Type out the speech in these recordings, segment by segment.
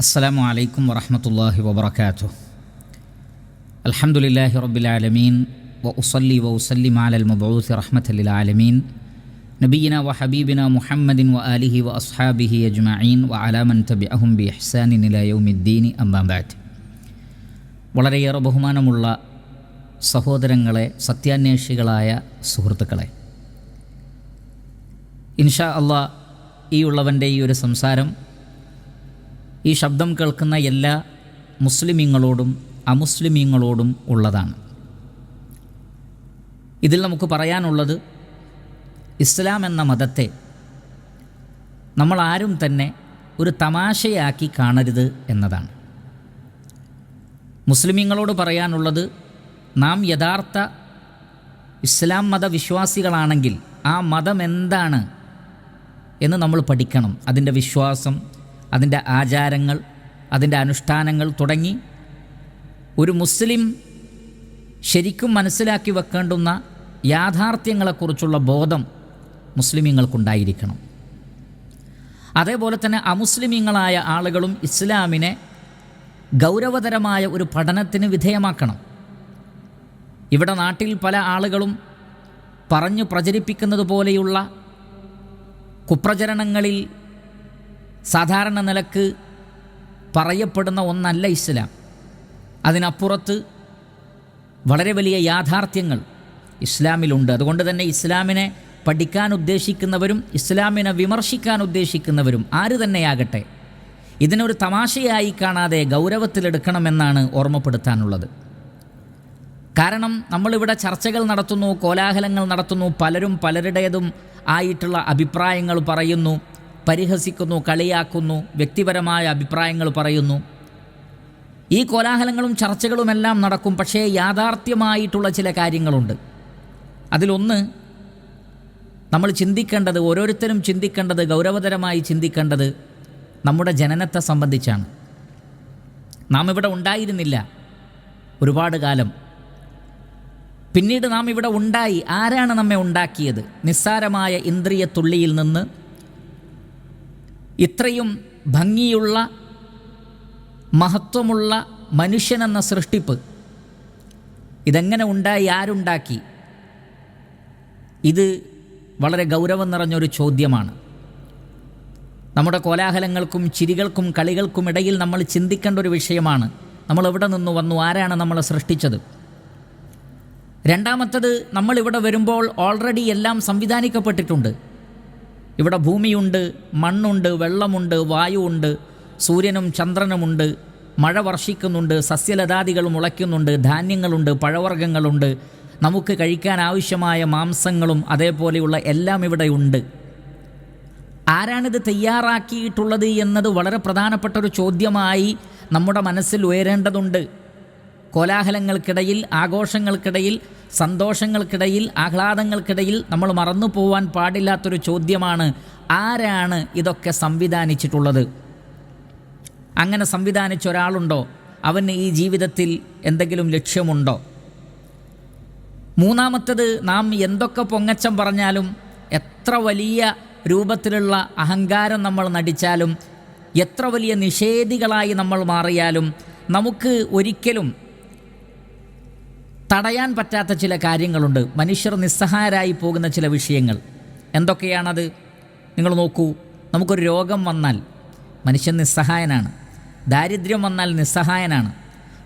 السلام عليكم ورحمة الله وبركاته الحمد لله رب العالمين وأصلي وأسلم على المبعوث رحمة للعالمين نبينا وحبيبنا محمد وآله وأصحابه أجمعين وعلى من تبعهم بإحسان إلى يوم الدين أما بعد വളരെയേറെ ബഹുമാനമുള്ള സഹോദരങ്ങളെ സത്യാന്വേഷികളായ സുഹൃത്തുക്കളെ ഇൻഷാ അള്ളാ ഈ ഉള്ളവൻ്റെ ഈ ഒരു സംസാരം ഈ ശബ്ദം കേൾക്കുന്ന എല്ലാ മുസ്ലിമീങ്ങളോടും അമുസ്ലിമീങ്ങളോടും ഉള്ളതാണ്. ഇതിൽ നമുക്ക് പറയാനുള്ളത് ഇസ്ലാം എന്ന മതത്തെ നമ്മൾ ആരും തന്നെ ഒരു തമാശയാക്കി കാണരുത് എന്നതാണ്. മുസ്ലിമീങ്ങളോട് പറയാനുള്ളത് നാം യഥാർത്ഥ ഇസ്ലാം മതവിശ്വാസികളാണെങ്കിൽ ആ മതം എന്താണ് എന്ന് നമ്മൾ പഠിക്കണം. അതിന്റെ വിശ്വാസം അതിന്റെ ആചാരങ്ങൾ അതിന്റെ അനുഷ്ഠാനങ്ങൾ തുടങ്ങി ഒരു മുസ്ലിം ശരിക്കും മനസ്സിലാക്കി വെക്കേണ്ടുന്ന യാഥാർത്ഥ്യങ്ങളെക്കുറിച്ചുള്ള ബോധം മുസ്ലിമീങ്ങൾക്കുണ്ടായിരിക്കണം. അതേപോലെ തന്നെ അമുസ്ലിമീങ്ങളായ ആളുകളും ഇസ്ലാമിനെ ഗൗരവതരമായ ഒരു പഠനത്തിന് വിധേയമാക്കണം. ഇവിടെ നാട്ടിൽ പല ആളുകളും പറഞ്ഞു പ്രചരിപ്പിക്കുന്നത് പോലെയുള്ള കുപ്രചരണങ്ങളിൽ സാധാരണ നിലയ്ക്ക് പറയപ്പെടുന്ന ഒന്നല്ല ഇസ്ലാം. അതിനപ്പുറത്ത് വളരെ വലിയ യാഥാർത്ഥ്യങ്ങൾ ഇസ്ലാമിലുണ്ട്. അതുകൊണ്ട് തന്നെ ഇസ്ലാമിനെ പഠിക്കാൻ ഉദ്ദേശിക്കുന്നവരും ഇസ്ലാമിനെ വിമർശിക്കാൻ ഉദ്ദേശിക്കുന്നവരും ആര് തന്നെയാകട്ടെ ഇതിനൊരു തമാശയായി കാണാതെ ഗൗരവത്തിലെടുക്കണമെന്നാണ് ഓർമ്മപ്പെടുത്താനുള്ളത്. കാരണം നമ്മളിവിടെ ചർച്ചകൾ നടത്തുന്നു കോലാഹലങ്ങൾ നടത്തുന്നു പലരും പലരുടേതും ആയിട്ടുള്ള അഭിപ്രായങ്ങൾ പറയുന്നു. പരിഹസിക്കുന്നു കളിയാക്കുന്നു വ്യക്തിപരമായ അഭിപ്രായങ്ങൾ പറയുന്നു. ഈ കോലാഹലങ്ങളും ചർച്ചകളുമെല്ലാം നടക്കും പക്ഷേ യാഥാർത്ഥ്യമായിട്ടുള്ള ചില കാര്യങ്ങളുണ്ട്. അതിലൊന്ന് നമ്മൾ ചിന്തിക്കേണ്ടത് ഓരോരുത്തരും ചിന്തിക്കേണ്ടത് ഗൗരവതരമായി ചിന്തിക്കേണ്ടത് നമ്മുടെ ജനനത്തെ സംബന്ധിച്ചാണ്. നാം ഇവിടെ ഉണ്ടായിരുന്നില്ല ഒരുപാട് കാലം. പിന്നീട് നാം ഇവിടെ ഉണ്ടായി ആരാണ് നമ്മെ ഉണ്ടാക്കിയത്? നിസ്സാരമായ ഇന്ദ്രിയ തുള്ളിയിൽ നിന്ന് ഇത്രയും ഭംഗിയുള്ള മഹത്വമുള്ള മനുഷ്യനെന്ന സൃഷ്ടിപ്പ്. ഇതെങ്ങനെ ഉണ്ടായി ആരുണ്ടാക്കി? ഇത് വളരെ ഗൗരവം നിറഞ്ഞൊരു ചോദ്യമാണ്. നമ്മുടെ കോലാഹലങ്ങൾക്കും ചിരികൾക്കും കളികൾക്കും ഇടയിൽ നമ്മൾ ചിന്തിക്കേണ്ട ഒരു വിഷയമാണ്. നമ്മൾ എവിടെ നിന്ന് വന്നു ആരാണ് നമ്മളെ സൃഷ്ടിച്ചത്? രണ്ടാമത്തത് നമ്മളിവിടെ വരുമ്പോൾ ഓൾറെഡി എല്ലാം സംവിധാനിക്കപ്പെട്ടിട്ടുണ്ട്. ഇവിടെ ഭൂമിയുണ്ട് മണ്ണുണ്ട് വെള്ളമുണ്ട് വായുവുണ്ട് സൂര്യനും ചന്ദ്രനുമുണ്ട് മഴ വർഷിക്കുന്നുണ്ട് സസ്യലതാദികൾ മുളയ്ക്കുന്നുണ്ട് ധാന്യങ്ങളുണ്ട് പഴവർഗങ്ങളുണ്ട്. നമുക്ക് കഴിക്കാൻ ആവശ്യമായ മാംസങ്ങളും അതേപോലെയുള്ള എല്ലാം ഇവിടെ ഉണ്ട്. ആരാണിത് തയ്യാറാക്കിയിട്ടുള്ളത് എന്നത് വളരെ പ്രധാനപ്പെട്ട ഒരു ചോദ്യമായി നമ്മുടെ മനസ്സിൽ ഉയരേണ്ടതുണ്ട്. കോലാഹലങ്ങൾക്കിടയിൽ ആഘോഷങ്ങൾക്കിടയിൽ സന്തോഷങ്ങൾക്കിടയിൽ ആഹ്ലാദങ്ങൾക്കിടയിൽ നമ്മൾ മറന്നു പോവാൻ പാടില്ലാത്തൊരു ചോദ്യമാണ് ആരാണ് ഇതൊക്കെ സംവിധാനിച്ചിട്ടുള്ളത്? അങ്ങനെ സംവിധാനിച്ച ഒരാളുണ്ടോ? അവന് ഈ ജീവിതത്തിൽ എന്തെങ്കിലും ലക്ഷ്യമുണ്ടോ? മൂന്നാമത്തത് നാം എന്തൊക്കെ പൊങ്ങച്ചം പറഞ്ഞാലും എത്ര വലിയ രൂപത്തിലുള്ള അഹങ്കാരം നമ്മൾ നടിച്ചാലും എത്ര വലിയ നിഷേധികളായി നമ്മൾ മാറിയാലും നമുക്ക് ഒരിക്കലും തടയാൻ പറ്റാത്ത ചില കാര്യങ്ങളുണ്ട്. മനുഷ്യർ നിസ്സഹായരായി പോകുന്ന ചില വിഷയങ്ങൾ. എന്തൊക്കെയാണത്? നിങ്ങൾ നോക്കൂ. നമുക്കൊരു രോഗം വന്നാൽ മനുഷ്യൻ നിസ്സഹായനാണ്. ദാരിദ്ര്യം വന്നാൽ നിസ്സഹായനാണ്.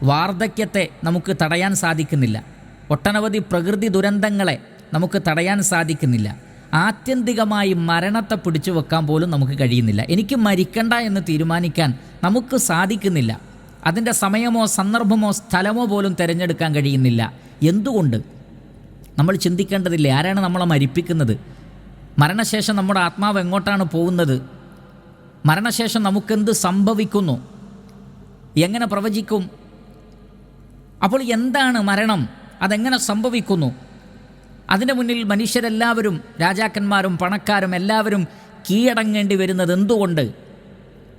വാർദ്ധക്യത്തെ നമുക്ക് തടയാൻ സാധിക്കുന്നില്ല. ഒട്ടനവധി പ്രകൃതി ദുരന്തങ്ങളെ നമുക്ക് തടയാൻ സാധിക്കുന്നില്ല. ആത്യന്തികമായി മരണത്തെ പിടിച്ചു വെക്കാൻ പോലും നമുക്ക് കഴിയുന്നില്ല. എനിക്ക് മരിക്കണ്ട എന്ന് തീരുമാനിക്കാൻ നമുക്ക് സാധിക്കുന്നില്ല. അതിന്റെ സമയമോ സന്ദർഭമോ സ്ഥലമോ പോലും തിരഞ്ഞെടുക്കാൻ കഴിയുന്നില്ല. എന്തുകൊണ്ട്? നമ്മൾ ചിന്തിക്കേണ്ടതില്ലേ ആരാണ് നമ്മളെ മരിപ്പിക്കുന്നത്? മരണശേഷം നമ്മുടെ ആത്മാവ് എങ്ങോട്ടാണ് പോകുന്നത്? മരണശേഷം നമുക്കെന്ത് സംഭവിക്കുന്നു? എങ്ങനെ പ്രവചിക്കും? അപ്പോൾ എന്താണ് മരണം? അതെങ്ങനെ സംഭവിക്കുന്നു? അതിന്റെ മുന്നിൽ മനുഷ്യരെല്ലാവരും രാജാക്കന്മാരും പണക്കാരും എല്ലാവരും കീഴടങ്ങേണ്ടി വരുന്നത് എന്തുകൊണ്ട്?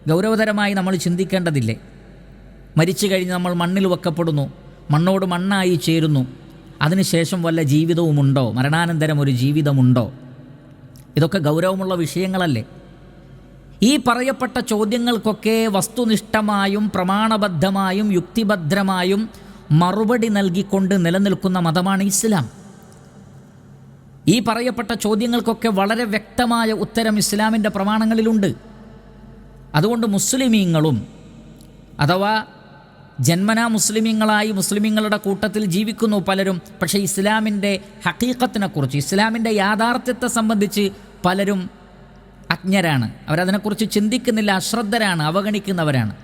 ഗൗരവതരമായി നമ്മൾ ചിന്തിക്കേണ്ടതില്ലേ? മരിച്ചു കഴിഞ്ഞ് നമ്മൾ മണ്ണിൽ വെക്കപ്പെടുന്നു. മണ്ണോട് മണ്ണായി ചേരുന്നു. അതിനുശേഷം വല്ല ജീവിതവുമുണ്ടോ? മരണാനന്തരം ഒരു ജീവിതമുണ്ടോ? ഇതൊക്കെ ഗൗരവമുള്ള വിഷയങ്ങളല്ലേ? ഈ പറയപ്പെട്ട ചോദ്യങ്ങൾക്കൊക്കെ വസ്തുനിഷ്ഠമായും പ്രമാണബദ്ധമായും യുക്തിഭദ്രമായും മറുപടി നൽകിക്കൊണ്ട് നിലനിൽക്കുന്ന മതമാണ് ഇസ്ലാം. ഈ പറയപ്പെട്ട ചോദ്യങ്ങൾക്കൊക്കെ വളരെ വ്യക്തമായ ഉത്തരം ഇസ്ലാമിന്റെ പ്രമാണങ്ങളിലുണ്ട്. അതുകൊണ്ട് മുസ്ലിമീങ്ങളും അഥവാ ജന്മനാ മുസ്ലിമീങ്ങളായി മുസ്ലിമീങ്ങളുടെ കൂട്ടത്തിൽ ജീവിക്കുന്നു പലരും. പക്ഷേ ഇസ്ലാമിന്റെ ഹക്കീക്കത്തിനെക്കുറിച്ച് ഇസ്ലാമിന്റെ യാഥാർത്ഥ്യത്തെ സംബന്ധിച്ച് പലരും അജ്ഞരാണ്. അവരതിനെക്കുറിച്ച് ചിന്തിക്കുന്നില്ല അശ്രദ്ധരാണ് അവഗണിക്കുന്നവരാണ്.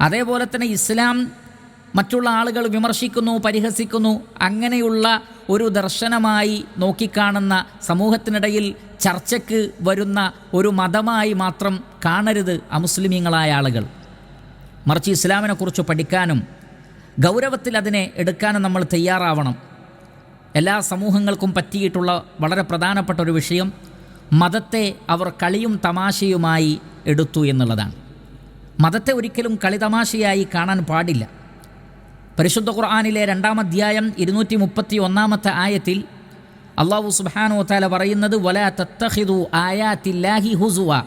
അതേപോലെ തന്നെ ഇസ്ലാം മറ്റുള്ള ആളുകൾ വിമർശിക്കുന്നു പരിഹസിക്കുന്നു. അങ്ങനെയുള്ള ഒരു ദർശനമായി നോക്കിക്കാണുന്ന സമൂഹത്തിനിടയിൽ ചർച്ചയ്ക്ക് വരുന്ന ഒരു മതമായി മാത്രം കാണരുത് അമുസ്ലിമീങ്ങളായ ആളുകൾ. മറിച്ച് ഇസ്ലാമിനെക്കുറിച്ച് പഠിക്കാനും ഗൗരവത്തിൽ അതിനെ എടുക്കാനും നമ്മൾ തയ്യാറാവണം. എല്ലാ സമൂഹങ്ങൾക്കും പറ്റിയിട്ടുള്ള വളരെ പ്രധാനപ്പെട്ട ഒരു വിഷയം മതത്തെ അവർ കളിയും തമാശയുമായി എടുത്തു എന്നുള്ളതാണ്. മതത്തെ ഒരിക്കലും കളി തമാശയായി കാണാൻ പാടില്ല. പരിശുദ്ധ ഖുർആാനിലെ രണ്ടാം അധ്യായം ഇരുന്നൂറ്റി മുപ്പത്തി ഒന്നാമത്തെ ആയത്തിൽ അള്ളാഹു സുബാനോ താല പറയുന്നത് വല തത്തഹിദു ആയാത്തില്ലാഹി ഹുസുവ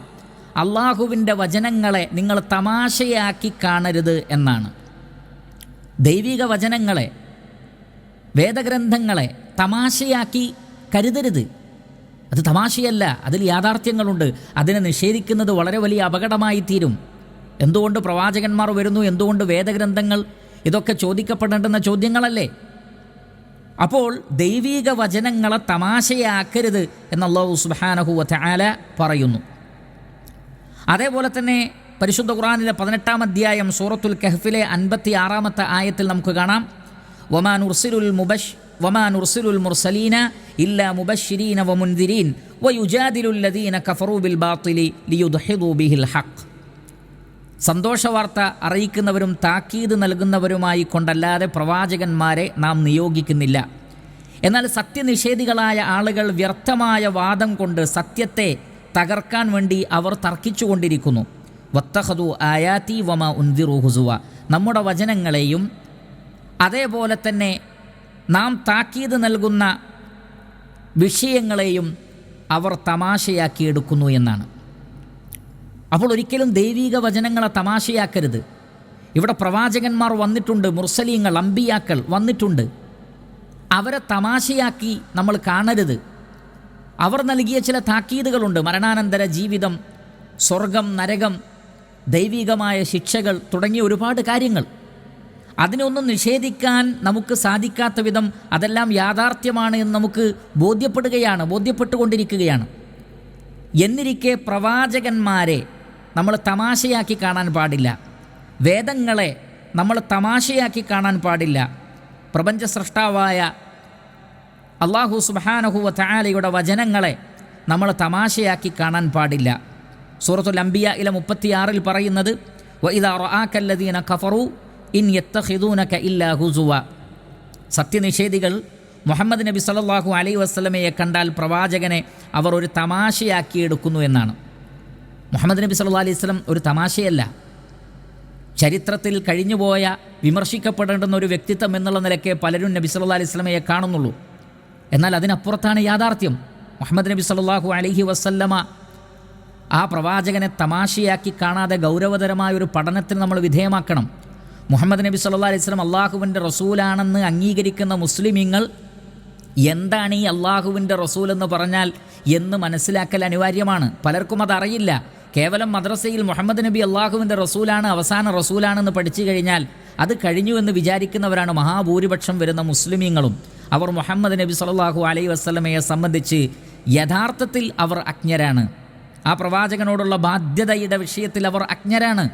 അള്ളാഹുവിന്റെ വചനങ്ങളെ നിങ്ങൾ തമാശയാക്കി കാണരുത് എന്നാണ്. ദൈവിക വചനങ്ങളെ വേദഗ്രന്ഥങ്ങളെ തമാശയാക്കി കരുതരുത്. അത് തമാശയല്ല അതിൽ യാഥാർത്ഥ്യങ്ങളുണ്ട്. അതിനെ നിഷേധിക്കുന്നത് വളരെ വലിയ അപകടമായി തീരും. എന്തുകൊണ്ട് പ്രവാചകന്മാർ വരുന്നു? എന്തുകൊണ്ട് വേദഗ്രന്ഥങ്ങൾ ഇതൊക്കെ ചോദിക്കപ്പെടേണ്ടുന്ന ചോദ്യങ്ങളല്ലേ? അപ്പോൾ ദൈവീക വചനങ്ങളെ തമാശയാക്കരുത് എന്നല്ലാഹു സുബാനഹു വല പറയുന്നു. അതേപോലെ തന്നെ പരിശുദ്ധ ഖുറാനിലെ പതിനെട്ടാം അധ്യായം സൂറത്തുൽ കഹ്ഫിലെ അൻപത്തി ആറാമത്തെ ആയത്തിൽ നമുക്ക് കാണാം. വമാൻ ഉർസിലുൽ മുബഷ് വമാൻ ഉർസിലുൽ മുർസലീന ഇല്ല മുബഷിരീന വമുൻദിരീൻ വയുജാദിലുല്ലദീന കഫറൂ ബിൽ ബാത്തിലി ലിയുദ്ഹിദു ബിഹിൽ ഹഖ്. സന്തോഷവാർത്ത അറിയിക്കുന്നവരും താക്കീത് നൽകുന്നവരുമായി കൊണ്ടല്ലാതെ പ്രവാചകന്മാരെ നാം നിയോഗിക്കുന്നില്ല. എന്നാൽ സത്യനിഷേധികളായ ആളുകൾ വ്യർത്ഥമായ വാദം കൊണ്ട് സത്യത്തെ തകർക്കാൻ വേണ്ടി അവർ തർക്കിച്ചുകൊണ്ടിരിക്കുന്നു. വത്തഹദു ആയാത്തി വമ ഉന്തിറു ഹുസുവ. നമ്മുടെ വചനങ്ങളെയും അതേപോലെ തന്നെ നാം താക്കീത് നൽകുന്ന വിഷയങ്ങളെയും അവർ തമാശയാക്കി എടുക്കുന്നു എന്നാണ്. അപ്പോൾ ഒരിക്കലും ദൈവീക വചനങ്ങളെ തമാശയാക്കരുത്. ഇവിടെ പ്രവാചകന്മാർ വന്നിട്ടുണ്ട് മുർസലീങ്ങൾ അമ്പിയാക്കൾ വന്നിട്ടുണ്ട്. അവരെ തമാശയാക്കി നമ്മൾ കാണരുത്. അവർ നൽകിയ ചില താക്കീതുകളുണ്ട്. മരണാനന്തര ജീവിതം സ്വർഗം നരകം ദൈവികമായ ശിക്ഷകൾ തുടങ്ങിയ ഒരുപാട് കാര്യങ്ങൾ. അതിനൊന്നും നിഷേധിക്കാൻ നമുക്ക് സാധിക്കാത്ത വിധം അതെല്ലാം യാഥാർത്ഥ്യമാണ് എന്ന് നമുക്ക് ബോധ്യപ്പെടുകയാണ് ബോധ്യപ്പെട്ടുകൊണ്ടിരിക്കുകയാണ്. എന്നിരിക്കെ പ്രവാചകന്മാരെ നമ്മൾ തമാശയാക്കി കാണാൻ പാടില്ല. വേദങ്ങളെ നമ്മൾ തമാശയാക്കി കാണാൻ പാടില്ല. പ്രപഞ്ച സൃഷ്ടാവായ അള്ളാഹു സുബാനഹുവ താലയുടെ വചനങ്ങളെ നമ്മൾ തമാശയാക്കി കാണാൻ പാടില്ല. സൂറത്തുൽ അംബിയ ഇല മുപ്പത്തിയാറിൽ പറയുന്നത് വൈദാറആക്കല്ലദീന ഖഫറു ഇൻ യത്തഖിദൂനക ഇല്ലാ ഹുസുവ. സത്യനിഷേധികൾ മുഹമ്മദ് നബി സല്ലല്ലാഹു അലൈ വസ്ലമയെ കണ്ടാൽ പ്രവാചകനെ അവർ ഒരു തമാശയാക്കി എടുക്കുന്നു എന്നാണ്. മുഹമ്മദ് നബി സല്ലല്ലാഹു അലൈഹി വസ്ലം ഒരു തമാശയല്ല. ചരിത്രത്തിൽ കഴിഞ്ഞുപോയ വിമർശിക്കപ്പെടേണ്ടുന്ന ഒരു വ്യക്തിത്വം എന്നുള്ള നിലയ്ക്ക് പലരും നബി സല്ലാ അലൈഹി സ്വലമയെ കാണുന്നുള്ളൂ. എന്നാൽ അതിനപ്പുറത്താണ് യാഥാർത്ഥ്യം. മുഹമ്മദ് നബി സല്ലാഹു അലഹി വസല്ലമ ആ പ്രവാചകനെ തമാശയാക്കി കാണാതെ ഗൗരവതരമായ ഒരു പഠനത്തിന് നമ്മൾ വിധേയമാക്കണം. മുഹമ്മദ് നബി സല്ലല്ലാഹു അലൈഹി സ്വലം അള്ളാഹുവിന്റെ റസൂലാണെന്ന് അംഗീകരിക്കുന്ന മുസ്ലിമീങ്ങൾ എന്താണ് ഈ അള്ളാഹുവിന്റെ റസൂൽ എന്ന് പറഞ്ഞാൽ എന്ന് മനസ്സിലാക്കൽ അനിവാര്യമാണ്. പലർക്കും അതറിയില്ല. കേവലം മദ്രസയിൽ മുഹമ്മദ് നബി അള്ളാഹുവിന്റെ റസൂലാണ് അവസാന റസൂലാണെന്ന് പഠിച്ചു കഴിഞ്ഞാൽ അത് കഴിഞ്ഞു എന്ന് വിചാരിക്കുന്നവരാണ് മഹാഭൂരിപക്ഷം വരുന്ന മുസ്ലിമീങ്ങളും. അവർ മുഹമ്മദ് നബി സലാഹു അലൈ വസ്ലമയെ സംബന്ധിച്ച് യഥാർത്ഥത്തിൽ അവർ അജ്ഞരാണ്. ആ പ്രവാചകനോടുള്ള ബാധ്യതയുടെ വിഷയത്തിൽ അവർ അജ്ഞരാണ്.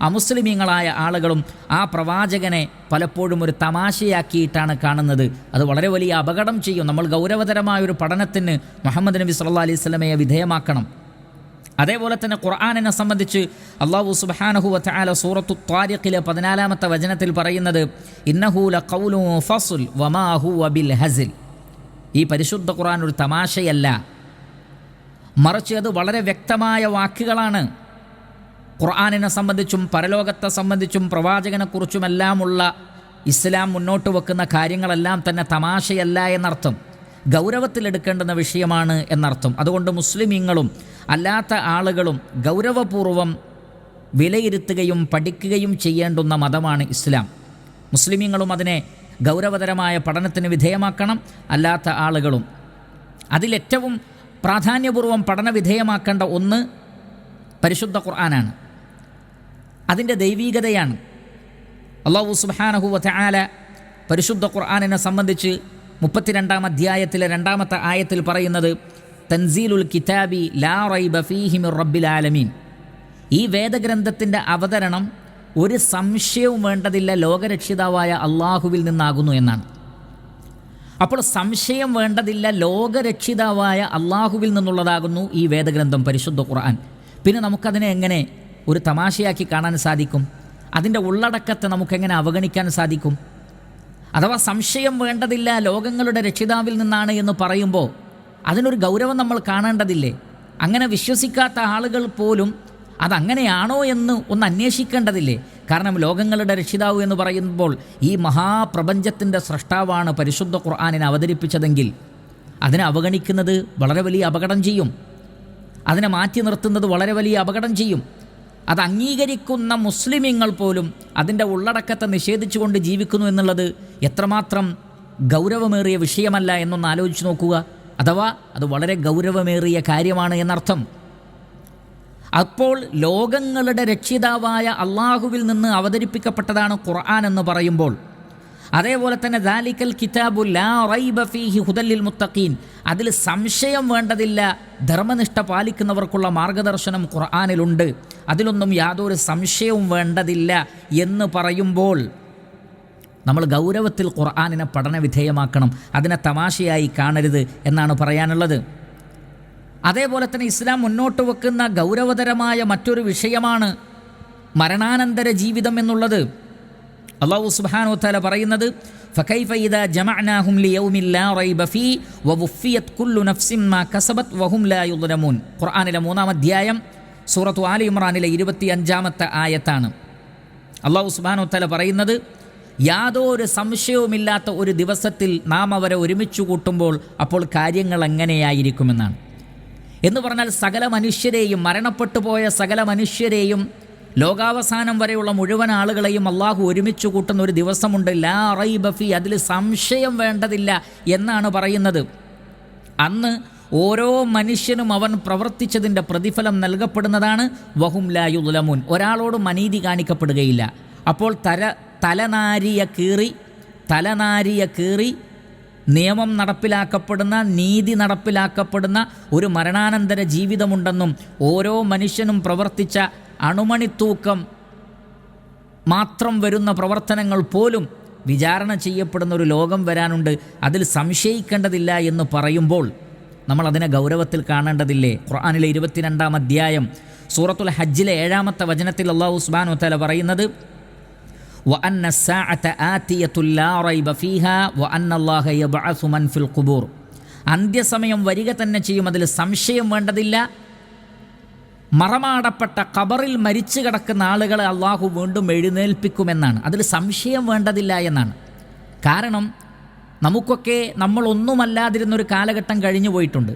അമുസ്ലിമീങ്ങളായ ആളുകളും ആ പ്രവാചകനെ പലപ്പോഴും ഒരു തമാശയാക്കിയിട്ടാണ് കാണുന്നത്. അത് വളരെ വലിയ അപകടം ചെയ്യും. നമ്മൾ ഗൗരവതരമായ ഒരു പഠനത്തിന് മുഹമ്മദ് നബി സല്ലാ അലൈഹി സ്വലമയെ വിധേയമാക്കണം. അതേപോലെ തന്നെ ഖുർആാനിനെ സംബന്ധിച്ച് അള്ളാഹു സുബാനഹു വല സൂറത്തു ത്വാരിഖിലെ പതിനാലാമത്തെ വചനത്തിൽ പറയുന്നത് ഫസുൽ വമാഹു ഹസിൽ. ഈ പരിശുദ്ധ ഖുർആൻ ഒരു തമാശയല്ല. മറിച്ച് അത് വളരെ വ്യക്തമായ വാക്കുകളാണ്. ഖുർആാനിനെ സംബന്ധിച്ചും പരലോകത്തെ സംബന്ധിച്ചും പ്രവാചകനെക്കുറിച്ചുമെല്ലാമുള്ള ഇസ്ലാം മുന്നോട്ട് വെക്കുന്ന കാര്യങ്ങളെല്ലാം തന്നെ തമാശയല്ല എന്നർത്ഥം. ഗൗരവത്തിലെടുക്കേണ്ടുന്ന വിഷയമാണ് എന്നർത്ഥം. അതുകൊണ്ട് മുസ്ലിമീങ്ങളും അല്ലാത്ത ആളുകളും ഗൗരവപൂർവം വിലയിരുത്തുകയും പഠിക്കുകയും ചെയ്യേണ്ടുന്ന മതമാണ് ഇസ്ലാം. മുസ്ലിമീങ്ങളും അതിനെ ഗൗരവതരമായ പഠനത്തിന് വിധേയമാക്കണം. അല്ലാത്ത ആളുകളും അതിലേറ്റവും പ്രാധാന്യപൂർവം പഠനവിധേയമാക്കേണ്ട ഒന്ന് പരിശുദ്ധ ഖുർആനാണ്. അതിന്റെ ദൈവീകതയാണ്. അള്ളാഹു സുബാനഹു വാല പരിശുദ്ധ ഖുർആാനിനെ സംബന്ധിച്ച് മുപ്പത്തിരണ്ടാം അധ്യായത്തിലെ രണ്ടാമത്തെ ആയത്തിൽ പറയുന്നത് തൻസീലുൽ കിതാബി ലാ റൈബ ഫീഹി മിർ റബ്ബിൽ ആലമീൻ. ഈ വേദഗ്രന്ഥത്തിന്റെ അവതരണം ഒരു സംശയവും വേണ്ടതില്ല ലോകരക്ഷിതാവായ അള്ളാഹുവിൽ നിന്നാകുന്നു എന്നാണ്. അപ്പോൾ സംശയം വേണ്ടതില്ല ലോകരക്ഷിതാവായ അള്ളാഹുവിൽ നിന്നുള്ളതാകുന്നു ഈ വേദഗ്രന്ഥം പരിശുദ്ധ ഖുർആൻ. പിന്നെ നമുക്കതിനെ എങ്ങനെ ഒരു തമാശയാക്കി കാണാൻ സാധിക്കും? അതിന്റെ ഉള്ളടക്കത്തെ നമുക്കെങ്ങനെ അവഗണിക്കാൻ സാധിക്കും? അഥവാ സംശയം വേണ്ടതില്ല ലോകങ്ങളുടെ രക്ഷിതാവിൽ നിന്നാണ് എന്ന് പറയുമ്പോൾ അതിനൊരു ഗൗരവം നമ്മൾ കാണേണ്ടതില്ലേ? അങ്ങനെ വിശ്വസിക്കാത്ത ആളുകൾ പോലും അതങ്ങനെയാണോ എന്ന് ഒന്ന് അന്വേഷിക്കേണ്ടതില്ലേ? കാരണം ലോകങ്ങളുടെ രക്ഷിതാവ് എന്ന് പറയുമ്പോൾ ഈ മഹാപ്രപഞ്ചത്തിന്റെ സൃഷ്ടാവാണ് പരിശുദ്ധ ഖുർആാനിനെ അവതരിപ്പിച്ചതെങ്കിൽ അതിനെ അവഗണിക്കുന്നത് വളരെ വലിയ അപകടം ചെയ്യും. അതിനെ മാറ്റി നിർത്തുന്നത് വളരെ വലിയ അപകടം ചെയ്യും. അത് അംഗീകരിക്കുന്ന മുസ്ലിമീങ്ങൾ പോലും അതിന്റെ ഉള്ളടക്കത്തെ നിഷേധിച്ചുകൊണ്ട് ജീവിക്കുന്നു എന്നുള്ളത് എത്രമാത്രം ഗൗരവമേറിയ വിഷയമല്ല എന്നൊന്ന് ആലോചിച്ച് നോക്കുക. അഥവാ അത് വളരെ ഗൗരവമേറിയ കാര്യമാണ് എന്നർത്ഥം. അപ്പോൾ ലോകങ്ങളുടെ രക്ഷിതാവായ അള്ളാഹുവിൽ നിന്ന് അവതരിപ്പിക്കപ്പെട്ടതാണ് ഖുർആൻ എന്ന് പറയുമ്പോൾ. അതേപോലെ തന്നെ ദാലിക്കൽ കിതാബു ലാ റൈബ ഫീഹി ഹുദല്ലിൽ മുത്തഖീൻ. അതിൽ സംശയം വേണ്ടതില്ല ധർമ്മനിഷ്ഠ പാലിക്കുന്നവർക്കുള്ള മാർഗദർശനം ഖുർആാനിലുണ്ട്. അതിലൊന്നും യാതൊരു സംശയവും വേണ്ടതില്ല എന്ന് പറയുമ്പോൾ നമ്മൾ ഗൗരവത്തിൽ ഖുർആാനിനെ പഠന വിധേയമാക്കണം അതിനെ തമാശയായി കാണരുത് എന്നാണ് പറയാനുള്ളത് അതേപോലെ തന്നെ ഇസ്ലാം മുന്നോട്ട് വെക്കുന്ന ഗൗരവതരമായ മറ്റൊരു വിഷയമാണ് മരണാനന്തര ജീവിതം എന്നുള്ളത് അള്ളാഹു സുബ്ഹാനഹു വതആല പറയുന്നത് فكيف إذا جمعناهم ليوم لا ريب فيه ووفيت كل نفس ما كسبت وهم لا يظلمون ഖുർആനിലെ മൂന്നാം അധ്യായം സൂറത്തു ആലി ഇമ്രാനിലെ ഇരുപത്തി അഞ്ചാമത്തെ ആയത്താണ്. അള്ളാഹു സുബ്ഹാനഹു വതആല പറയുന്നത് യാതൊരു സംശയവുമില്ലാത്ത ഒരു ദിവസത്തിൽ നാം അവരെ ഒരുമിച്ച് കൂട്ടുമ്പോൾ അപ്പോൾ കാര്യങ്ങൾ എങ്ങനെയായിരിക്കുമെന്നാണ്. എന്ന് പറഞ്ഞാൽ സകല മനുഷ്യരെയും മരണപ്പെട്ടു പോയ സകല മനുഷ്യരെയും ലോകാവസാനം വരെയുള്ള മുഴുവൻ ആളുകളെയും അള്ളാഹു ഒരുമിച്ച് കൂട്ടുന്ന ഒരു ദിവസമുണ്ട്. ലാ റൈ ബഫി അതിൽ സംശയം വേണ്ടതില്ല എന്നാണ് പറയുന്നത്. അന്ന് ഓരോ മനുഷ്യനും അവൻ പ്രവർത്തിച്ചതിന്റെ പ്രതിഫലം നൽകപ്പെടുന്നതാണ്. വഹും ലാ യുലമുൻ. ഒരാളോടും അനീതി കാണിക്കപ്പെടുകയില്ല. അപ്പോൾ തല തലനാരിയ കീറി തലനാരിയ കീറി നിയമം നടപ്പിലാക്കപ്പെടുന്ന നീതി നടപ്പിലാക്കപ്പെടുന്ന ഒരു മരണാനന്തര ജീവിതമുണ്ടെന്നും ഓരോ മനുഷ്യനും പ്രവർത്തിച്ച അണുമണിത്തൂക്കം മാത്രം വരുന്ന പ്രവർത്തനങ്ങൾ പോലും വിചാരണ ചെയ്യപ്പെടുന്ന ഒരു ലോകം വരാനുണ്ട്. അതിൽ സംശയിക്കേണ്ടതില്ല എന്ന് പറയുമ്പോൾ നമ്മൾ അതിനെ ഗൗരവത്തിൽ കാണേണ്ടതില്ലേ ഖുർആാനിലെ ഇരുപത്തിരണ്ടാം അധ്യായം സൂറത്തുൽ ഹജ്ജിലെ ഏഴാമത്തെ വചനത്തിൽ അള്ളാഹു ഉസ്മാൻ തല പറയുന്നത് وأن الساعة آتية لا ريب فيها وأن الله يبعث من في القبور അന്ത്യസമയം വരിക തന്നെ ചെയ്യും അതിൽ സംശയം വേണ്ടതില്ല മറമാടപ്പെട്ട ഖബറിൽ മരിച്ചു കിടക്കുന്ന ആളുകളെ അള്ളാഹു വീണ്ടും എഴുന്നേൽപ്പിക്കുമെന്നാണ് അതിൽ സംശയം വേണ്ടതില്ല എന്നാണ് കാരണം നമുക്കൊക്കെ നമ്മളൊന്നുമല്ലാതിരുന്നൊരു കാലഘട്ടം കഴിഞ്ഞു പോയിട്ടുണ്ട്.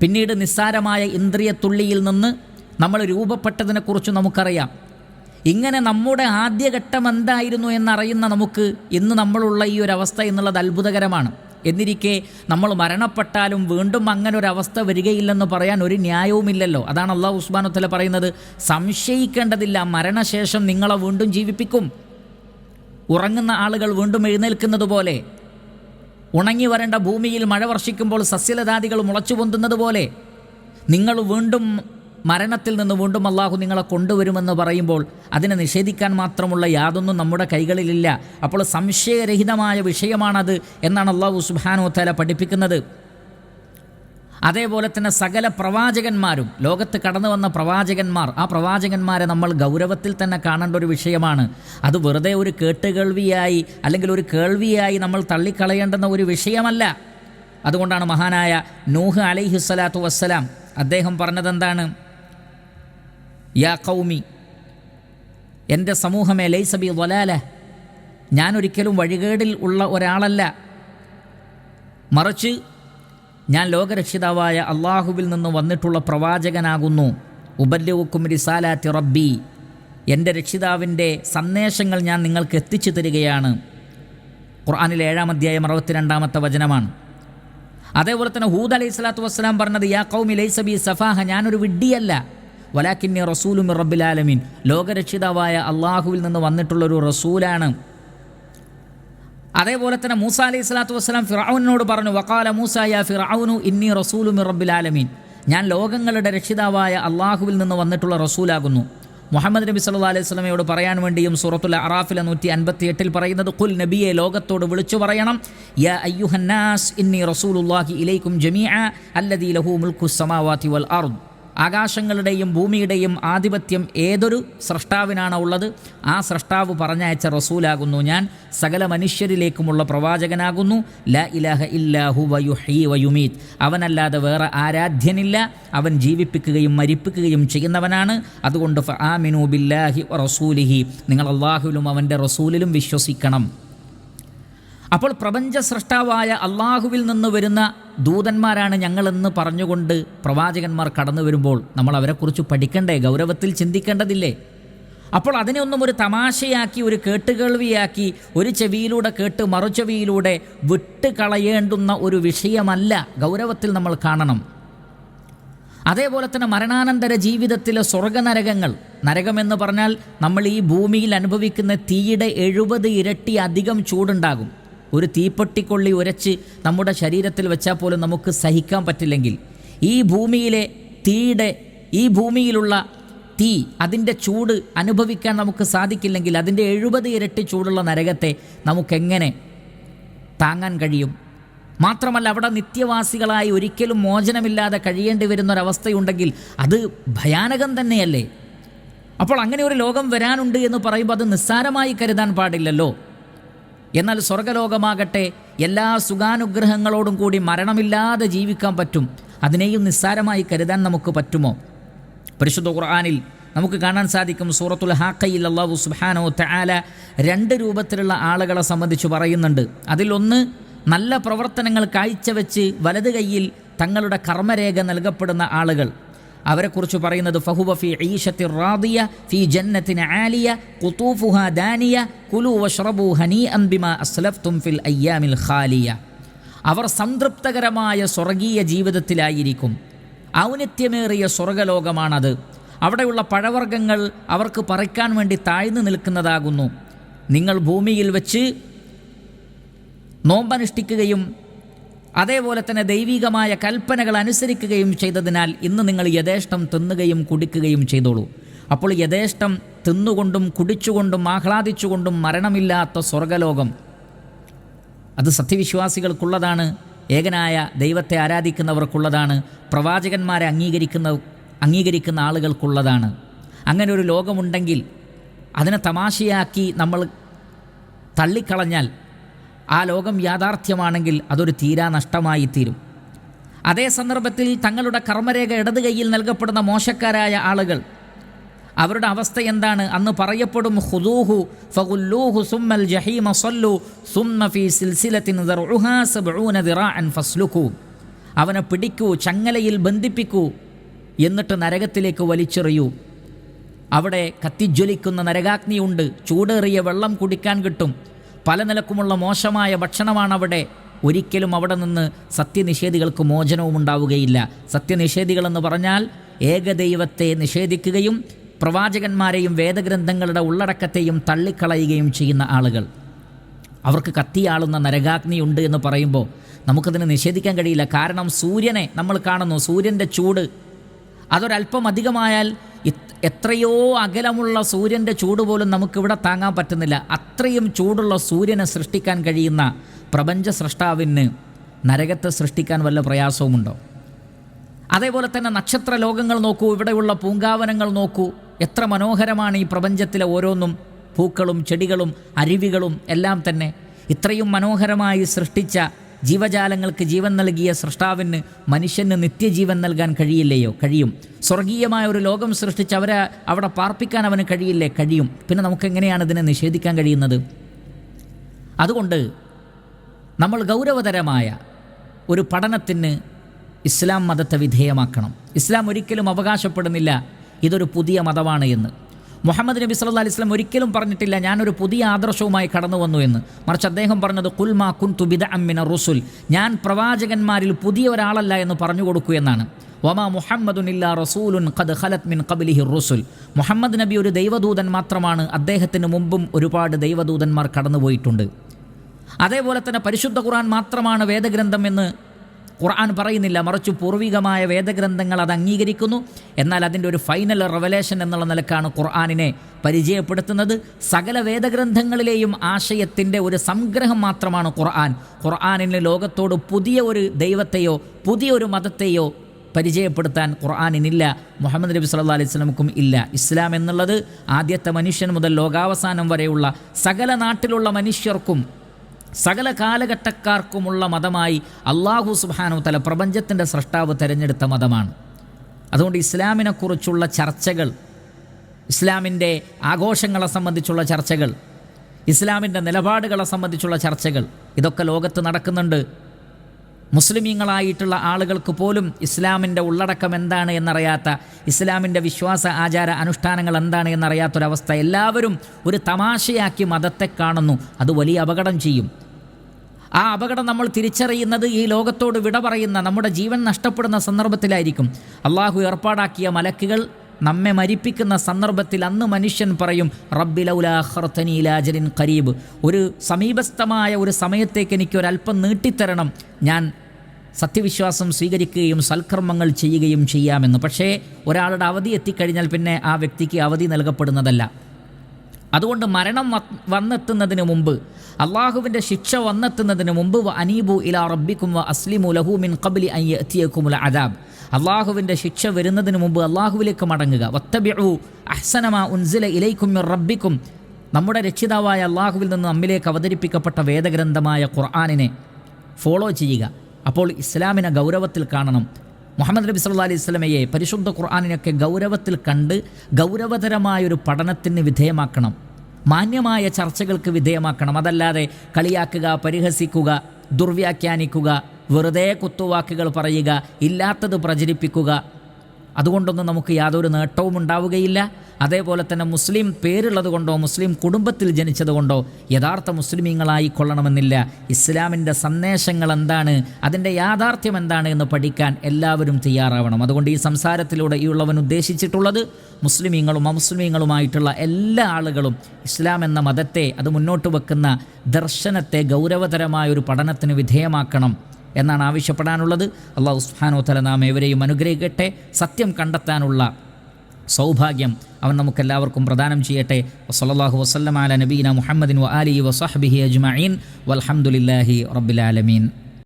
പിന്നീട് നിസ്സാരമായ ഇന്ദ്രിയത്തുള്ളിയിൽ നിന്ന് നമ്മൾ രൂപപ്പെട്ടതിനെക്കുറിച്ച് നമുക്കറിയാം. ഇങ്ങനെ നമ്മുടെ ആദ്യഘട്ടം എന്തായിരുന്നു എന്നറിയുന്ന നമുക്ക് ഇന്ന് നമ്മളുള്ള ഈ ഒരു അവസ്ഥ എന്നുള്ളത് അത്ഭുതകരമാണ്. എന്നിരിക്കെ നമ്മൾ മരണപ്പെട്ടാലും വീണ്ടും അങ്ങനെ ഒരു അവസ്ഥ വരികയില്ലെന്ന് പറയാൻ ഒരു ന്യായവുമില്ലല്ലോ. അതാണ് അള്ളാഹു ഉസ്മാനുത്തല പറയുന്നത്. സംശയിക്കേണ്ടതില്ല മരണശേഷം നിങ്ങളെ വീണ്ടും ജീവിപ്പിക്കും. ഉറങ്ങുന്ന ആളുകൾ വീണ്ടും എഴുന്നേൽക്കുന്നത് പോലെ. ഉണങ്ങി വരേണ്ട ഭൂമിയിൽ മഴ വർഷിക്കുമ്പോൾ സസ്യലതാദികൾ മുളച്ചു പൊന്തുന്നത് പോലെ നിങ്ങൾ വീണ്ടും മരണത്തിൽ നിന്ന് വീണ്ടും അള്ളാഹു നിങ്ങളെ കൊണ്ടുവരുമെന്ന് പറയുമ്പോൾ അതിനെ നിഷേധിക്കാൻ മാത്രമുള്ള യാതൊന്നും നമ്മുടെ കൈകളിലില്ല. അപ്പോൾ സംശയരഹിതമായ വിഷയമാണത് എന്നാണ് അള്ളാഹു സുബാനോത്തല തല പഠിപ്പിക്കുന്നത്. അതേപോലെ തന്നെ സകല പ്രവാചകന്മാരും ലോകത്ത് കടന്നു വന്ന പ്രവാചകന്മാർ ആ പ്രവാചകന്മാരെ നമ്മൾ ഗൗരവത്തിൽ തന്നെ കാണേണ്ട ഒരു വിഷയമാണ്. അത് വെറുതെ ഒരു കേട്ടുകേൾവിയായി അല്ലെങ്കിൽ ഒരു കേൾവിയായി നമ്മൾ തള്ളിക്കളയേണ്ടുന്ന ഒരു വിഷയമല്ല. അതുകൊണ്ടാണ് മഹാനായ നൂഹ് അലൈഹിസ്സലാത്തു വസ്സലാം അദ്ദേഹം പറഞ്ഞതെന്താണ്? യാ കൗമി എന്റെ സമൂഹമേ ലൈസബി വലാല ഞാനൊരിക്കലും വഴികേടിൽ ഉള്ള ഒരാളല്ല. മറിച്ച് ഞാൻ ലോകരക്ഷിതാവായ അള്ളാഹുവിൽ നിന്ന് വന്നിട്ടുള്ള പ്രവാചകനാകുന്നു. ഉപല്യവുക്കും റിസാലാത്തി റബ്ബി. എന്റെ രക്ഷിതാവിന്റെ സന്ദേശങ്ങൾ ഞാൻ നിങ്ങൾക്ക് എത്തിച്ചു തരികയാണ്. ഖുർആാനിലെ ഏഴാം അധ്യായം അറുപത്തിരണ്ടാമത്തെ വചനമാണ്. അതേപോലെ തന്നെ ഹൂദ് അലൈഹി സ്വലാത്തു വസ്സലാം പറഞ്ഞത് യാ കൗമി ലൈസബി സഫാഹ ഞാനൊരു വിഡ്ഡിയല്ല വലാക്കിന്നി റസൂലും റബ്ബിലാലമീൻ ലോകരക്ഷിതാവായ അള്ളാഹുവിൽ നിന്ന് വന്നിട്ടുള്ളൊരു റസൂലാണ്. അതേപോലെ തന്നെ മൂസ അലൈഹി സ്വലാത്തു വസ്സലാം ഫിറൌനോട് പറഞ്ഞു വക്കാല മൂസ യാ ഫിറൌനു ഇന്നി റസൂലു മിറബിൽ റബ്ബിലാലമീൻ ഞാൻ ലോകങ്ങളുടെ രക്ഷിതാവായ അള്ളാഹുവിൽ നിന്ന് വന്നിട്ടുള്ള റസൂലാകുന്നു. മുഹമ്മദ് നബി സല്ലു അലൈഹി സ്വലമയോട് പറയാൻ വേണ്ടിയും സൂറത്തുൽ അറാഫിലെ നൂറ്റി അൻപത്തി എട്ടിൽ പറയുന്നത് കുൽ നബിയെ ലോകത്തോട് വിളിച്ചു പറയണം. യാ അയ്യുഹന്നാസ് ഇന്നി റസൂലുല്ലാഹി ഇലൈക്കും ജമീഅ അല്ലദീ ലഹു മുൽക്കു സമാവാതി വൽ അർദ്. ആകാശങ്ങളുടെയും ഭൂമിയുടെയും ആധിപത്യം ഏതൊരു സ്രഷ്ടാവിനാണ് ഉള്ളത്? ആ സ്രഷ്ടാവ് പറഞ്ഞയച്ച റസൂലാകുന്നു. ഞാൻ സകല മനുഷ്യരിലേക്കുമുള്ള പ്രവാചകനാകുന്നു. ല ഇലാഹ ഇല്ലാഹു വയുഹി വയുമീത് അവനല്ലാതെ വേറെ ആരാധ്യനില്ല. അവൻ ജീവിപ്പിക്കുകയും മരിപ്പിക്കുകയും ചെയ്യുന്നവനാണ്. അതുകൊണ്ട് ഫ ആ ബില്ലാഹി റസൂലിഹി. നിങ്ങൾ അള്ളാഹുലും അവന്റെ റസൂലിലും വിശ്വസിക്കണം. അപ്പോൾ പ്രപഞ്ച സൃഷ്ടാവായ അള്ളാഹുവിൽ നിന്ന് വരുന്ന ദൂതന്മാരാണ് ഞങ്ങളെന്ന് പറഞ്ഞുകൊണ്ട് പ്രവാചകന്മാർ കടന്നു വരുമ്പോൾ നമ്മൾ അവരെക്കുറിച്ച് പഠിക്കണ്ടേ? ഗൗരവത്തിൽ ചിന്തിക്കേണ്ടതില്ലേ? അപ്പോൾ അതിനെ ഒന്നും ഒരു തമാശയാക്കി ഒരു കേട്ടുകേൾവിയാക്കി ഒരു ചെവിയിലൂടെ കേട്ട് മറുചെവിയിലൂടെ വിട്ട് കളയേണ്ടുന്ന ഒരു വിഷയമല്ല ഗൗരവത്തിൽ നമ്മൾ കാണണം. അതേപോലെ തന്നെ മരണാനന്തര ജീവിതത്തിലെ സ്വർഗനരകങ്ങൾ. നരകമെന്ന് പറഞ്ഞാൽ നമ്മൾ ഈ ഭൂമിയിൽ അനുഭവിക്കുന്ന തീയുടെ എഴുപത് ഇരട്ടി അധികം ചൂടുണ്ടാകും. ഒരു തീപ്പൊട്ടിക്കൊള്ളി ഉരച്ച് നമ്മുടെ ശരീരത്തിൽ വെച്ചാൽ പോലും നമുക്ക് സഹിക്കാൻ പറ്റില്ലെങ്കിൽ ഈ ഭൂമിയിലെ തീയുടെ ഈ ഭൂമിയിലുള്ള തീ അതിന്റെ ചൂട് അനുഭവിക്കാൻ നമുക്ക് സാധിക്കില്ലെങ്കിൽ അതിന്റെ എഴുപത് ഇരട്ടി ചൂടുള്ള നരകത്തെ നമുക്കെങ്ങനെ താങ്ങാൻ കഴിയും? മാത്രമല്ല അവിടെ നിത്യവാസികളായി ഒരിക്കലും മോചനമില്ലാതെ കഴിയേണ്ടി വരുന്നൊരവസ്ഥയുണ്ടെങ്കിൽ അത് ഭയാനകം തന്നെയല്ലേ? അപ്പോൾ അങ്ങനെ ഒരു ലോകം വരാനുണ്ട് എന്ന് പറയുമ്പോൾ അത് നിസ്സാരമായി കരുതാൻ പാടില്ലല്ലോ. എന്നാൽ സ്വർഗലോകമാകട്ടെ എല്ലാ സുഖാനുഗ്രഹങ്ങളോടും കൂടി മരണമില്ലാതെ ജീവിക്കാൻ പറ്റും. അതിനെയും നിസ്സാരമായി കരുതാൻ നമുക്ക് പറ്റുമോ? പരിശുദ്ധ ഖുർആാനിൽ നമുക്ക് കാണാൻ സാധിക്കും. സൂറത്തുൽ ഹാക്കയിൽ അള്ളാഹു സുബാനോ തആല രണ്ട് രൂപത്തിലുള്ള ആളുകളെ സംബന്ധിച്ച് പറയുന്നുണ്ട്. അതിലൊന്ന് നല്ല പ്രവർത്തനങ്ങൾ കാഴ്ചവെച്ച് വലത് കൈയിൽ തങ്ങളുടെ കർമ്മരേഖ നൽകപ്പെടുന്ന ആളുകൾ. അവരെക്കുറിച്ച് പറയുന്നത് ഫഹുവ ഫി ഈഷത്തി റാദിയ ഫി ജന്നത്തിന് ആലിയ കുത്തൂഫുഹ ദാനിയ കുലു വഷ്റബു ഹനി അംബിമ അസ്ലഫ്തും ഫിൽ അയ്യാമിൽ ഖാലിയ. അവർ സംതൃപ്തകരമായ സ്വർഗീയ ജീവിതത്തിലായിരിക്കും. ഔന്നത്യമേറിയ സ്വർഗലോകമാണത്. അവിടെയുള്ള പഴവർഗങ്ങൾ അവർക്ക് പറിക്കാൻ വേണ്ടി താഴ്ന്നു നിൽക്കുന്നതാകുന്നു. നിങ്ങൾ ഭൂമിയിൽ വെച്ച് നോമ്പനുഷ്ഠിക്കുകയും അതേപോലെ തന്നെ ദൈവികമായ കൽപ്പനകൾ അനുസരിക്കുകയും ചെയ്തതിനാൽ ഇന്ന് നിങ്ങൾ യഥേഷ്ടം തിന്നുകയും കുടിക്കുകയും ചെയ്തോളൂ. അപ്പോൾ യഥേഷ്ടം തിന്നുകൊണ്ടും കുടിച്ചുകൊണ്ടും ആഹ്ലാദിച്ചുകൊണ്ടും മരണമില്ലാത്ത സ്വർഗലോകം. അത് സത്യവിശ്വാസികൾക്കുള്ളതാണ് ഏകനായ ദൈവത്തെ ആരാധിക്കുന്നവർക്കുള്ളതാണ് പ്രവാചകന്മാരെ അംഗീകരിക്കുന്ന അംഗീകരിക്കുന്ന ആളുകൾക്കുള്ളതാണ്. അങ്ങനെ ഒരു ലോകമുണ്ടെങ്കിൽ അതിനെ തമാശയാക്കി നമ്മൾ തള്ളിക്കളഞ്ഞാൽ ആ ലോകം യാഥാർത്ഥ്യമാണെങ്കിൽ അതൊരു തീരാ നഷ്ടമായി തീരും. അതേ സന്ദർഭത്തിൽ തങ്ങളുടെ കർമ്മരേഖ ഇടത് കൈയിൽ നൽകപ്പെടുന്ന മോശക്കാരായ ആളുകൾ അവരുടെ അവസ്ഥ എന്താണ്? അന്ന് പറയപ്പെടും ഹുദൂഹു ഫഗുല്ലൂഹു സുമ്മൽ ജഹീമ സല്ലു സുമ്മ ഫീ സിൽസിലത്തിൻ ദർഉഹാ ദിറാഅൻ അവനെ പിടിക്കൂ ചങ്ങലയിൽ ബന്ധിപ്പിക്കൂ എന്നിട്ട് നരകത്തിലേക്ക് വലിച്ചെറിയൂ. അവിടെ കത്തിജ്വലിക്കുന്ന നരകാഗ്നിയുണ്ട്. ചൂടേറിയ വെള്ളം കുടിക്കാൻ കിട്ടും. പല നിലക്കുമുള്ള മോശമായ ഭക്ഷണമാണ് അവിടെ ഒരിക്കലും അവിടെ നിന്ന് സത്യനിഷേധികൾക്ക് മോചനവും ഉണ്ടാവുകയില്ല. സത്യനിഷേധികളെന്ന് പറഞ്ഞാൽ ഏകദൈവത്തെ നിഷേധിക്കുകയും പ്രവാചകന്മാരെയും വേദഗ്രന്ഥങ്ങളുടെ ഉള്ളടക്കത്തെയും തള്ളിക്കളയുകയും ചെയ്യുന്ന ആളുകൾ. അവർക്ക് കത്തിയാളുന്ന നരകാഗ്നിയുണ്ട് എന്ന് പറയുമ്പോൾ നമുക്കതിനെ നിഷേധിക്കാൻ കഴിയില്ല. കാരണം സൂര്യനെ നമ്മൾ കാണുന്നു. സൂര്യന്റെ ചൂട് അതൊരല്പം അധികമായാൽ എത്രയോ അകലമുള്ള സൂര്യന്റെ ചൂട് പോലും നമുക്കിവിടെ താങ്ങാൻ പറ്റുന്നില്ല. അത്രയും ചൂടുള്ള സൂര്യനെ സൃഷ്ടിക്കാൻ കഴിയുന്ന പ്രപഞ്ച സൃഷ്ടാവിന് നരകത്തെ സൃഷ്ടിക്കാൻ വല്ല പ്രയാസവുമുണ്ടോ? അതേപോലെ തന്നെ നക്ഷത്ര ലോകങ്ങൾ നോക്കൂ ഇവിടെയുള്ള പൂങ്കാവനങ്ങൾ നോക്കൂ. എത്ര മനോഹരമാണ് ഈ പ്രപഞ്ചത്തിലെ ഓരോന്നും പൂക്കളും ചെടികളും അരുവികളും എല്ലാം തന്നെ. ഇത്രയും മനോഹരമായി സൃഷ്ടിച്ച ജീവജാലങ്ങൾക്ക് ജീവൻ നൽകിയ സൃഷ്ടാവിന് മനുഷ്യന് നിത്യജീവൻ നൽകാൻ കഴിയില്ലയോ? കഴിയും. സ്വർഗീയമായ ഒരു ലോകം സൃഷ്ടിച്ച് അവരെ അവിടെ പാർപ്പിക്കാൻ അവന് കഴിയില്ലേ? കഴിയും. പിന്നെ നമുക്ക് എങ്ങനെയാണ് ഇതിനെ നിഷേധിക്കാൻ കഴിയുന്നത്? അതുകൊണ്ട് നമ്മൾ ഗൗരവതരമായ ഒരു പഠനത്തിന് ഇസ്ലാം മതത്തെ വിധേയമാക്കണം. ഇസ്ലാം ഒരിക്കലും അവകാശപ്പെടുന്നില്ല. ഇതൊരു പുതിയ മതമാണ് എന്ന്. മുഹമ്മദ് നബി സല്ലല്ലാഹു അലൈഹി വസല്ലം ഒരിക്കലും പറഞ്ഞിട്ടില്ല ഞാനൊരു പുതിയ ആദർശവുമായി കടന്നു വന്നു എന്ന്. മറിച്ച് അദ്ദേഹം പറഞ്ഞത് കുൽമാ കുൻതു ബിദ അമ്മിന റുസുൽ. ഞാൻ പ്രവാചകന്മാരിൽ പുതിയ ഒരാളല്ല എന്ന് പറഞ്ഞു കൊടുക്കൂ എന്നാണ്. വമാ മുഹമ്മദുൻ ഇല്ലാ റസൂലുൻ ഖദ് ഖലത് മിൻ ഖബലിഹി റുസുൽ. മുഹമ്മദ് നബി ഒരു ദൈവദൂതൻ മാത്രമാണ് അദ്ദേഹത്തിന് മുമ്പും ഒരുപാട് ദൈവദൂതന്മാർ കടന്നുപോയിട്ടുണ്ട്. അതേപോലെ തന്നെ പരിശുദ്ധ ഖുർആൻ മാത്രമാണ് വേദഗ്രന്ഥം എന്ന് ഖുർആൻ പറയുന്നില്ല മറിച്ച് പൂർവികമായ വേദഗ്രന്ഥങ്ങൾ അത് അംഗീകരിക്കുന്നു. എന്നാൽ അതിന്റെ ഒരു ഫൈനൽ റെവലേഷൻ എന്നുള്ള നിലക്കാണ് ഖുർആാനിനെ പരിചയപ്പെടുത്തുന്നത്. സകല വേദഗ്രന്ഥങ്ങളിലെയും ആശയത്തിന്റെ ഒരു സംഗ്രഹം മാത്രമാണ് ഖുർആൻ. ഖുർആാനിന് ലോകത്തോട് പുതിയ ഒരു ദൈവത്തെയോ പുതിയ ഒരു മതത്തെയോ പരിചയപ്പെടുത്താൻ ഖുർആാനിനില്ല. മുഹമ്മദ് നബി സല്ലാ അലൈഹി സ്വലമുക്കും ഇല്ല. ഇസ്ലാം എന്നുള്ളത് ആദ്യത്തെ മനുഷ്യൻ മുതൽ ലോകാവസാനം വരെയുള്ള സകല നാട്ടിലുള്ള മനുഷ്യർക്കും സകല കാലഘട്ടക്കാർക്കുമുള്ള മതമായി അള്ളാഹു സുബാനു തല പ്രപഞ്ചത്തിന്റെ സൃഷ്ടാവ് തിരഞ്ഞെടുത്ത മതമാണ്. അതുകൊണ്ട് ഇസ്ലാമിനെക്കുറിച്ചുള്ള ചർച്ചകൾ ഇസ്ലാമിന്റെ ആഘോഷങ്ങളെ സംബന്ധിച്ചുള്ള ചർച്ചകൾ ഇസ്ലാമിന്റെ നിലപാടുകളെ സംബന്ധിച്ചുള്ള ചർച്ചകൾ ഇതൊക്കെ ലോകത്ത് നടക്കുന്നുണ്ട്. മുസ്ലിമീങ്ങളായിട്ടുള്ള ആളുകൾക്ക് പോലും ഇസ്ലാമിന്റെ ഉള്ളടക്കം എന്താണ് എന്നറിയാത്ത ഇസ്ലാമിന്റെ വിശ്വാസ ആചാര അനുഷ്ഠാനങ്ങൾ എന്താണ് എന്നറിയാത്തൊരവസ്ഥ എല്ലാവരും ഒരു തമാശയാക്കി മതത്തെ കാണുന്നു. അത് വലിയ അപകടം ചെയ്യും. ആ അപകടം നമ്മൾ തിരിച്ചറിയുന്നത് ഈ ലോകത്തോട് വിട പറയുന്ന നമ്മുടെ ജീവൻ നഷ്ടപ്പെടുന്ന സന്ദർഭത്തിലായിരിക്കും. അള്ളാഹു ഏർപ്പാടാക്കിയ മലക്കുകൾ നമ്മെ മരിപ്പിക്കുന്ന സന്ദർഭത്തിൽ അന്ന് മനുഷ്യൻ പറയും റബ്ബി റബ്ബിലൗലാഹർത്തനീലാജലിൻ കരീബ് ഒരു സമീപസ്ഥമായ ഒരു സമയത്തേക്ക് എനിക്ക് ഒരല്പം നീട്ടിത്തരണം. ഞാൻ സത്യവിശ്വാസം സ്വീകരിക്കുകയും സൽക്കർമ്മങ്ങൾ ചെയ്യുകയും ചെയ്യാമെന്ന്. പക്ഷേ ഒരാളുടെ അവധി എത്തിക്കഴിഞ്ഞാൽ പിന്നെ ആ വ്യക്തിക്ക് അവധി നൽകപ്പെടുന്നതല്ല. അതുകൊണ്ട് മരണം വന്നെത്തുന്നതിന് മുമ്പ് അള്ളാഹുവിന്റെ ശിക്ഷ വന്നെത്തുന്നതിന് മുമ്പ് വ അനീബു ഇലാ റബ്ബിക്കും വ അസ്ലിമു ലഹൂമിൻ കബലി അയ്യത്തിയക്കുമുല അദാബ്. അള്ളാഹുവിന്റെ ശിക്ഷ വരുന്നതിന് മുമ്പ് അള്ളാഹുവിലേക്ക് മടങ്ങുക. വത്തബിഉ അഹ്സനമ ഉൻസില ഇലൈക്കും റബ്ബിക്കും. നമ്മുടെ രക്ഷിതാവായ അള്ളാഹുവിൽ നിന്ന് നമ്മിലേക്ക് അവതരിപ്പിക്കപ്പെട്ട വേദഗ്രന്ഥമായ ഖുർആാനിനെ ഫോളോ ചെയ്യുക. അപ്പോൾ ഇസ്ലാമിനെ ഗൗരവത്തിൽ കാണണം. മുഹമ്മദ് നബി സല്ലാ അലൈഹി സ്വലമയെ പരിശുദ്ധ ഖുർആാനിനൊക്കെ ഗൗരവത്തിൽ കണ്ട് ഗൗരവതരമായൊരു പഠനത്തിന് വിധേയമാക്കണം. മാന്യമായ ചർച്ചകൾക്ക് വിധേയമാക്കണം. അതല്ലാതെ കളിയാക്കുക പരിഹസിക്കുക ദുർവ്യാഖ്യാനിക്കുക വെറുതെ കുത്തുവാക്കുകൾ പറയുക ഇല്ലാത്തത് പ്രചരിപ്പിക്കുക അതുകൊണ്ടൊന്നും നമുക്ക് യാതൊരു നേട്ടവും ഉണ്ടാവുകയില്ല. അതേപോലെ തന്നെ മുസ്ലിം പേരുള്ളത് കൊണ്ടോ മുസ്ലിം കുടുംബത്തിൽ ജനിച്ചതുകൊണ്ടോ യഥാർത്ഥ മുസ്ലിമീങ്ങളായി കൊള്ളണമെന്നില്ല. ഇസ്ലാമിന്റെ സന്ദേശങ്ങൾ എന്താണ് അതിന്റെ യാഥാർത്ഥ്യം എന്താണ് എന്ന് പഠിക്കാൻ എല്ലാവരും തയ്യാറാവണം. അതുകൊണ്ട് ഈ സംസാരത്തിലൂടെ ഈ ഉള്ളവൻ ഉദ്ദേശിച്ചിട്ടുള്ളത് മുസ്ലിമീങ്ങളും അമുസ്ലിമീങ്ങളുമായിട്ടുള്ള എല്ലാ ആളുകളും ഇസ്ലാം എന്ന മതത്തെ അത് മുന്നോട്ട് വെക്കുന്ന ദർശനത്തെ ഗൗരവതരമായ ഒരു പഠനത്തിന് വിധേയമാക്കണം. എന്നാണ് ആവശ്യപ്പെടാനുള്ളത്. അള്ളാഹു സുഹാനോത്തല തല നാം ഏവരെയും അനുഗ്രഹിക്കട്ടെ. സത്യം കണ്ടെത്താനുള്ള സൗഭാഗ്യം അവൻ നമുക്കെല്ലാവർക്കും പ്രദാനം ചെയ്യട്ടെ. വസല്ലാഹു വസ്ലം അല നബീന മുഹമ്മദിൻ വ അലി വസഹബിഹി അജ്മീൻ വലഹമുല്ലാഹി റബ്ബിലാലമീൻ